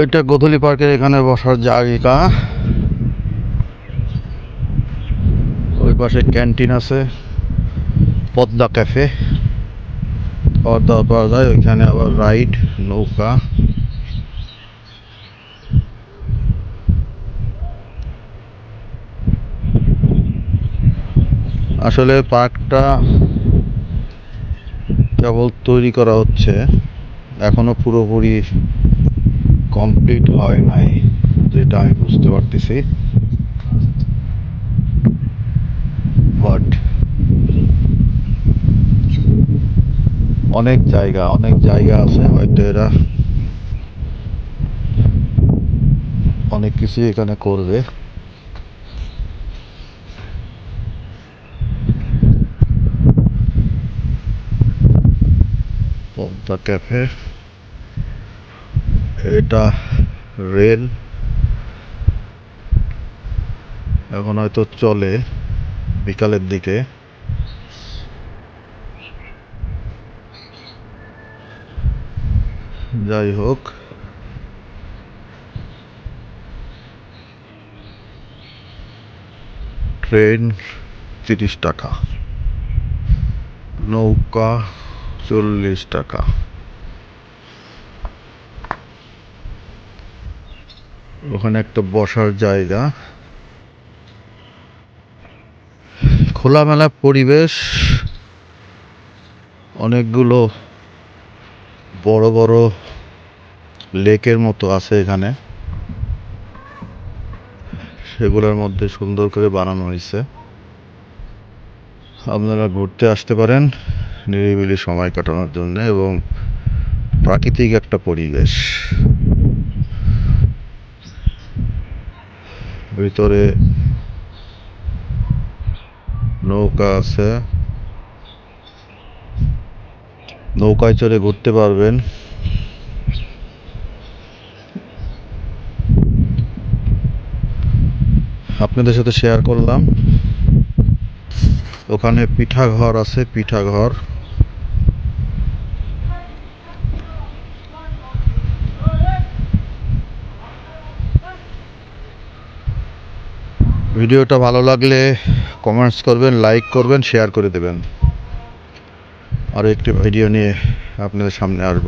এটা গোধূলি পার্কের এখানে বসার জায়গা। ওই পাশে ক্যান্টিন আছে, পদ্মা ক্যাফে। দাওয়া পাওয়া যায়, ওইখানে আবার রাইড, নৌকা। আসলে পার্কটা কেবল তৈরি করা হচ্ছে, এখনও পুরোপুরি কমপ্লিট হয় নাই যেটা আমি বুঝতে পারতেছি বাট অনেক জায়গা অনেক জায়গা আছে হয়তো এরা অনেক কিছু এখানে করবে পদ্মা ক্যাফে এটা রেল এখন হয়তো চলে বিকালের দিকে। যাই হোক। ট্রেন তিরিশ টাকা। নৌকা চল্লিশ টাকা। ওখানে একটা বসার জায়গা। খোলামেলা পরিবেশ, অনেকগুলো বড় বড় লেকের মতো আছে এখানে। সেগুলোর মধ্যে সুন্দর করে বানানো হয়েছে। আপনারা ঘুরতে আসতে পারেন নিরিবিলি সময় কাটানোর জন্য এবং প্রাকৃতিক একটা পরিবেশ। ভিতরে নৌকা আছে। নৌকায় চড়ে ঘুরতে পারবেন। আপনাদের সাথে শেয়ার করলাম। ওখানে পিঠা ঘর আছে পিঠা ভিডিওটা ভালো লাগলে কমেন্টস করবেন লাইক করবেন শেয়ার করে দেবেন। আরও একটি ভিডিও নিয়ে আপনাদের সামনে আসব।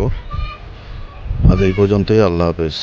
আজ এই পর্যন্তই, আল্লাহ হাফেজ।